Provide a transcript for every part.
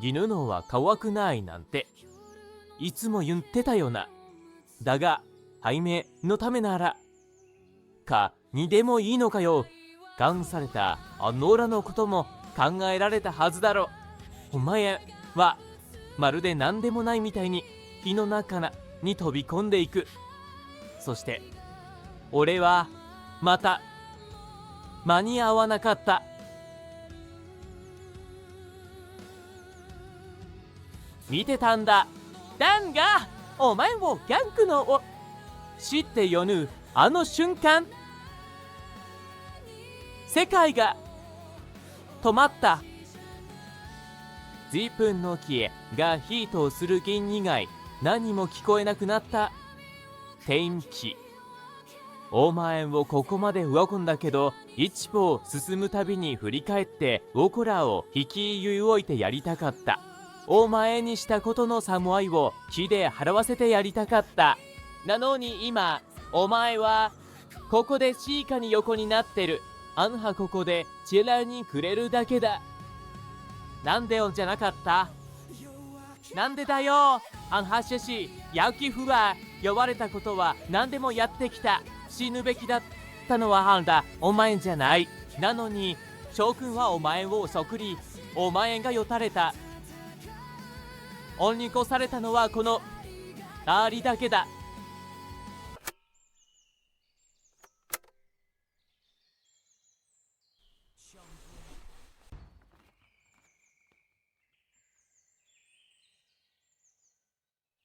ギヌのは可愛くないなんて。いつも言ってたよな。だが背面のためならかにでもいいのかよ。ガンされたあのらのことも考えられたはずだろお前はまるで何でもないみたいに火の中なに飛び込んでいく。そして俺はまた間に合わなかった。見てたんだ。ダンがお前をギャンクのを知ってよぬあの瞬間。世界が止まった。随分の木へがヒートをする銀以外何も聞こえなくなった。天気。お前をここまで動くんだけど一歩進むたびに振り返って僕らを引き動いてやりたかった。お前にしたことのサムアイを木で払わせてやりたかった。なのに今お前はここでシーカに横になってる。あんはここでチェラにくれるだけだ。なんでよじゃなかった？なんでだよ？あんはしゃしヤキフは呼ばれたことは何でもやってきた。死ぬべきだったのはあんだお前じゃない。なのに将軍はお前をそくりお前がよたれた。恩に越されたのはこのありだけだ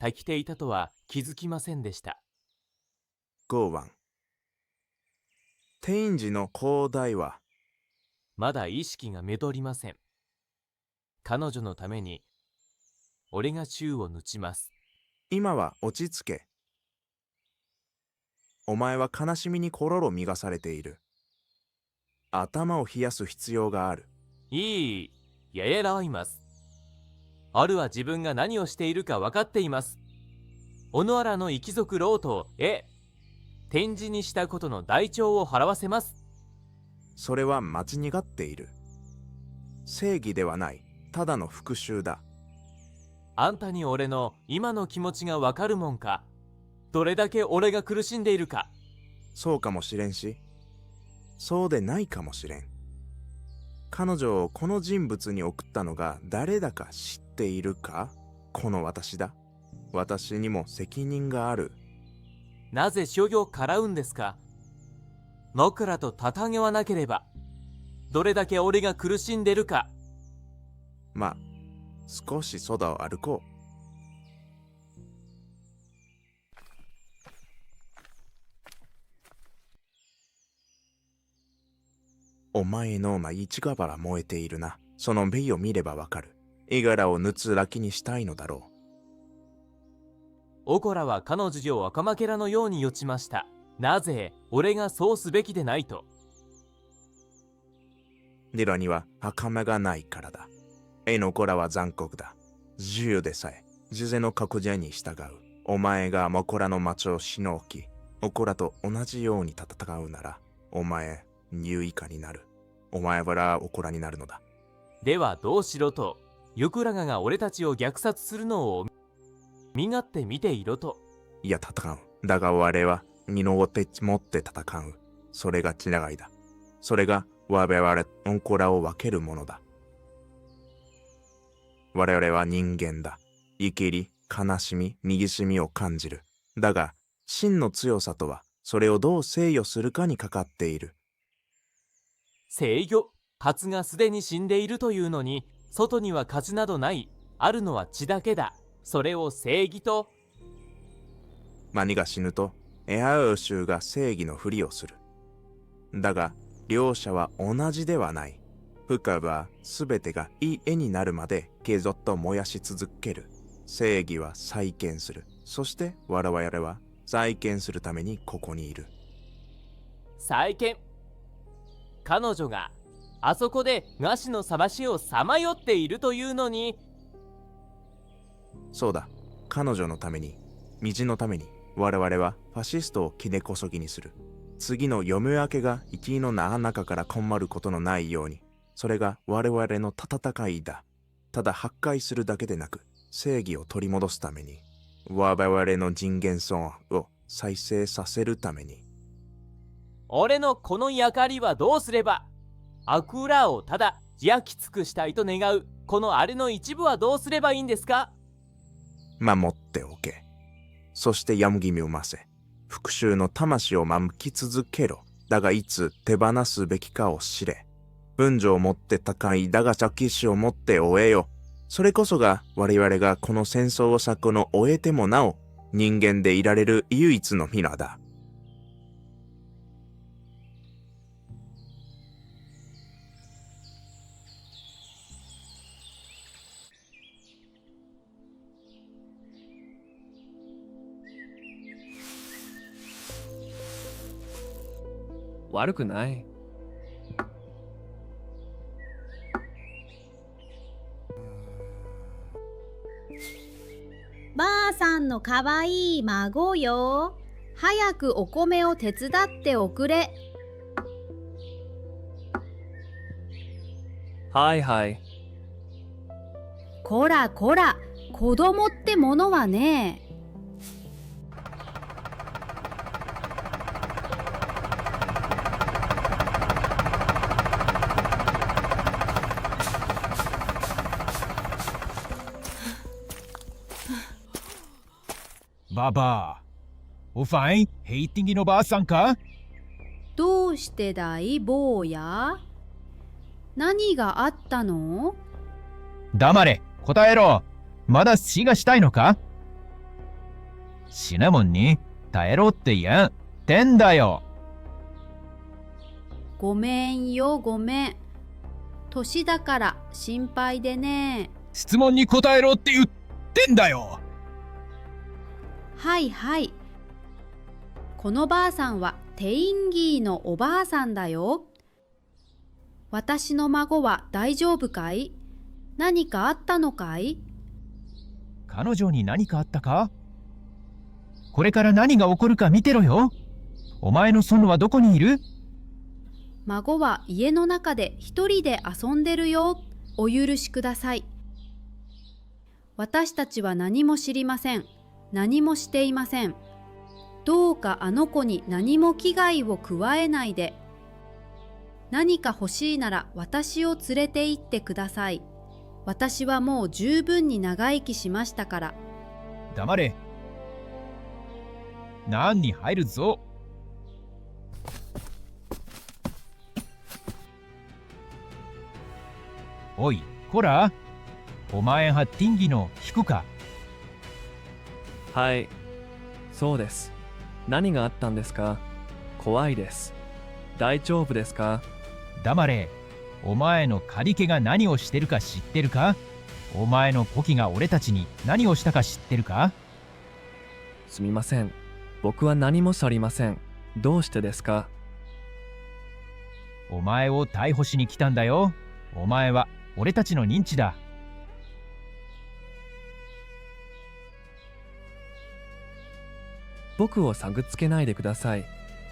生きていたとは気づきませんでした5番天智の広大はまだ意識がめとりません彼女のために俺が宙を抜ちます。今は落ち着け。お前は悲しみにコロロ乱されている。頭を冷やす必要がある。いいややらいます。あるは自分が何をしているか分かっています。小野原の一族ロートへ展示にしたことの代償を払わせます。それは間違っている。正義ではない。ただの復讐だあんたに俺の今の気持ちがわかるもんか。どれだけ俺が苦しんでいるか。そうかもしれんし。そうでないかもしれん。彼女をこの人物に送ったのが誰だか知っているか？この私だ。私にも責任がある。なぜ諸行からうんですか？僕らとたげわなければ。どれだけ俺が苦しんでるか。まあ少し空を歩こう。お前の内地がばら燃えているな。その目を見ればわかる。絵柄をぬつらきにしたいのだろオコラは彼女を赤負けらのように予ちました。なぜ俺がそうすべきでないと。うディラには袴がないからだ絵の子らは残酷だ。自由でさえ事前の格言に従う。お前がモコラの町をしのきオコラと同じように戦うならお前入以下になる。お前はオコラになるのだ。ではどうしろとユクラガが俺たちを虐殺するのを身勝手見ていろと。いや戦う。だが我は身の手持って戦う。それが血長いだ。それが我々オンコラを分けるものだ我々は人間だ。生きり悲しみ握しみを感じる。だが真の強さとはそれをどう制御するかにかかっている。制御？勝がすでに死んでいるというのに外には勝などない。あるのは血だけだ。それを正義と？マニが死ぬとエアウ州が正義のふりをする。だが両者は同じではない深は全てがいい絵になるまで継続と燃やし続ける。正義は再建する。そして我々は再建するためにここにいる。再建。彼女があそこで餓死のさばしをさまよっているというのに。そうだ。彼女のために道のために我々はファシストをき根こそぎにする。次の読み分けが生きの中から困ることのないようにそれが我々の戦いだ。ただ破壊するだけでなく正義を取り戻すために我々の人間損を再生させるために。俺のこの役割はどうすれば悪ラをただ焼き尽くしたいと願うこのあれの一部はどうすればいいんですか？守っておけ。そしてヤムギみをませ。復讐の魂を守き続けろ。だがいつ手放すべきかを知れ文書を持って高いだが着手を持って終えよそれこそが我々がこの戦争を作の終えてもなお人間でいられる唯一のミラだ悪くない。ばあさんのかわいい孫よ。早くお米を手伝っておくれ。はいはい。こらこら、子供ってものはね。ババア。おファインヘイティンギのばあさんか？どうしてだい坊や？何があったの？黙れ。答えろ。まだ死がしたいのか？シナモンに耐えろって言ってんだよ。ごめんよごめん。年だから心配でね。質問に答えろって言ってんだよはいはい。このばあさんはテインギーのおばあさんだよ。私の孫は大丈夫かい？何かあったのかい？彼女に何かあったか？これから何が起こるか見てろよお前の孫はどこにいる？孫は家の中で一人で遊んでるよ。お許しください。私たちは何も知りません。何もしていません。どうかあの子に何も危害を加えないで。何か欲しいなら私を連れて行ってください。私はもう十分に長生きしましたから。黙れ何に入るぞおいこらお前はティンギの引くか？はい。そうです。何があったんですか？怖いです。大丈夫ですか？黙れお前の借り家が何をしてるか知ってるか？お前のポキが俺たちに何をしたか知ってるか？すみません。僕は何も去りません。どうしてですか？お前を逮捕しに来たんだよお前は俺たちの認知だ僕を探っつけないでください。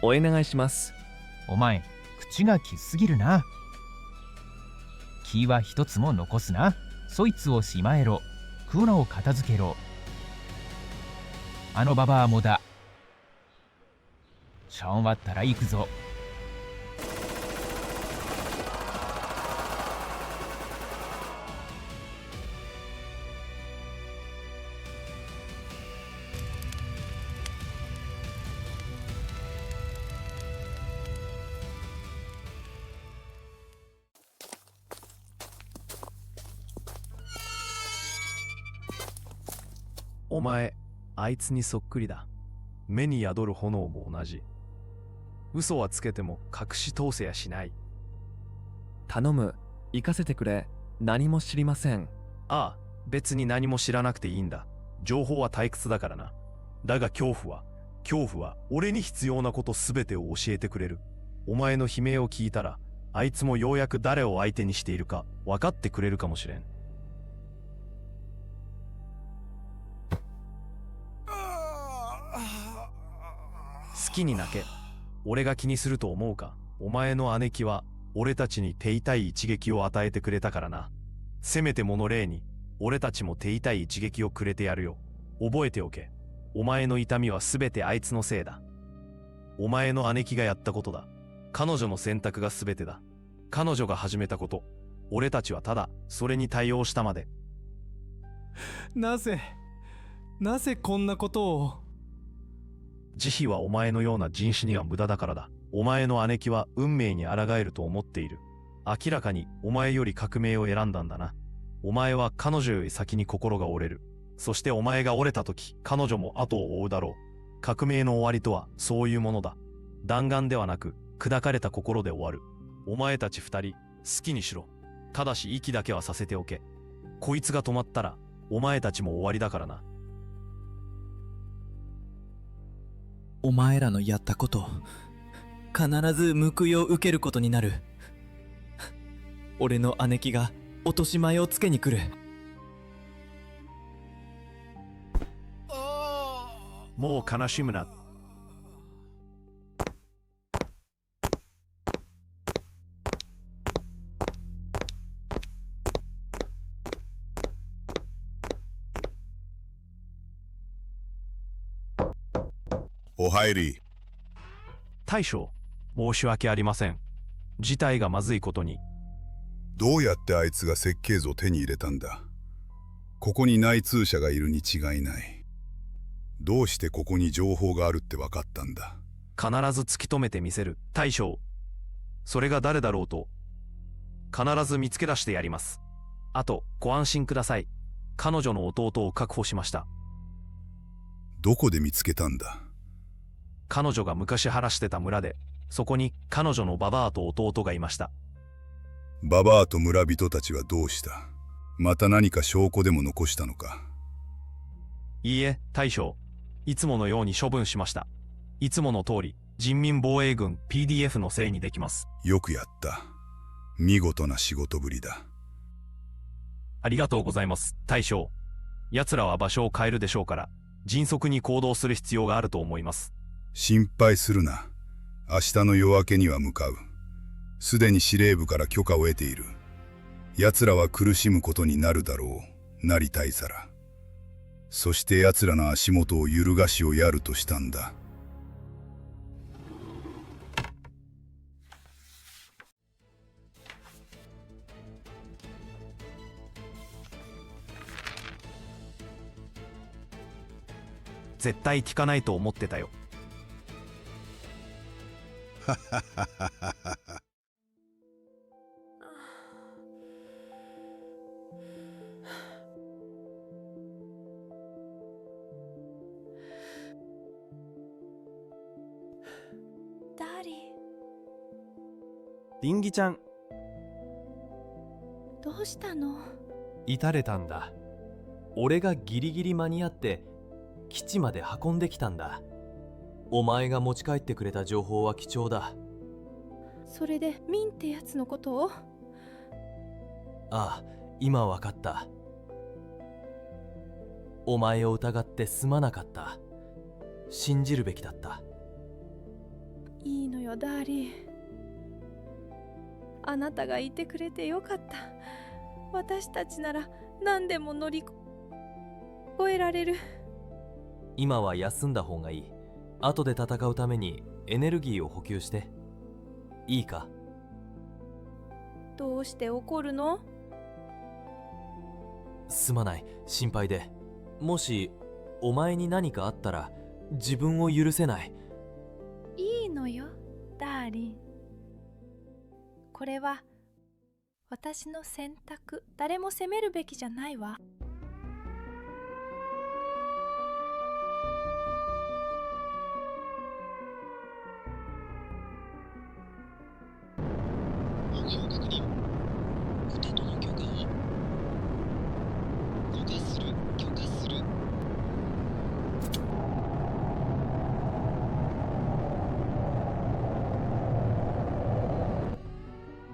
お願いします。お前口がきすぎるな。気は一つも残すな。そいつをしまえろ。クナを片付けろ。あのババアもだ。シャン割ったら行くぞ。お前、あいつにそっくりだ。目に宿る炎も同じ。嘘はつけても隠し通せやしない。頼む。行かせてくれ。何も知りません。ああ、別に何も知らなくていいんだ。情報は退屈だからな。だが恐怖は、恐怖は俺に必要なことすべてを教えてくれる。お前の悲鳴を聞いたら、あいつもようやく誰を相手にしているか分かってくれるかもしれん。きに泣け。俺が気にすると思うか。お前の姉貴は、俺たちに手痛い一撃を与えてくれたからな。せめてもの例に、俺たちも手痛い一撃をくれてやるよ。覚えておけ。お前の痛みはすべてあいつのせいだ。お前の姉貴がやったことだ。彼女の選択がすべてだ。彼女が始めたこと。俺たちはただ、それに対応したまで。なぜなぜこんなことを慈悲はお前のような人種には無駄だからだ。お前の姉貴は運命に抗えると思っている。明らかにお前より革命を選んだんだな。お前は彼女より先に心が折れる。そしてお前が折れた時、彼女も後を追うだろう。革命の終わりとはそういうものだ。弾丸ではなく、砕かれた心で終わる。お前たち二人、好きにしろ。ただし息だけはさせておけ。こいつが止まったら、お前たちも終わりだからな。お前らのやったこと必ず報いを受けることになる俺の姉貴が落とし前をつけに来るもう悲しむな。り。大将、申し訳ありません。事態がまずいことに。どうやってあいつが設計図を手に入れたんだ？ここに内通者がいるに違いない。どうしてここに情報があるって分かったんだ？必ず突き止めてみせる。大将。それが誰だろうと。必ず見つけ出してやります。あと、ご安心ください。彼女の弟を確保しました。どこで見つけたんだ？彼女が昔晴らしてた村で、そこに彼女のババアと弟がいました。ババアと村人たちはどうした？また何か証拠でも残したのか？いいえ、大将。いつものように処分しました。いつもの通り、人民防衛軍 PDF のせいにできます。よくやった。見事な仕事ぶりだ。ありがとうございます、大将。奴らは場所を変えるでしょうから、迅速に行動する必要があると思います。心配するな。明日の夜明けには向かう。すでに司令部から許可を得ている。奴らは苦しむことになるだろう。なりたいさら。そして奴らの足元を揺るがしをやるとしたんだ。絶対聞かないと思ってたよ。ダーリンリンギちゃん。どうしたの？至れたんだ。俺がギリギリ間に合って基地まで運んできたんだお前が持ち帰ってくれた情報は貴重だ。それでミンってやつのことを？ああ今わかった。お前を疑ってすまなかった。信じるべきだった。いいのよダーリン。あなたがいてくれてよかった。私たちなら何でも乗り越えられる。今は休んだ方がいい後で戦うためにエネルギーを補給して。いいか？どうして怒るの？すまない。心配で。もしお前に何かあったら自分を許せない。いいのよダーリン。これは私の選択。誰も責めるべきじゃないわ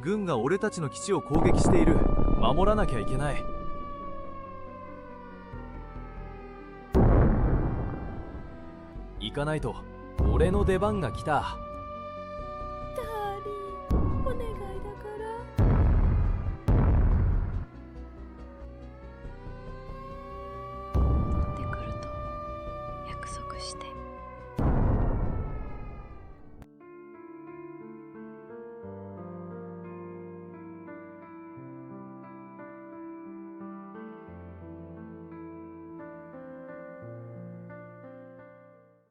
軍が俺たちの基地を攻撃している。守らなきゃいけない。行かないと俺の出番が来た。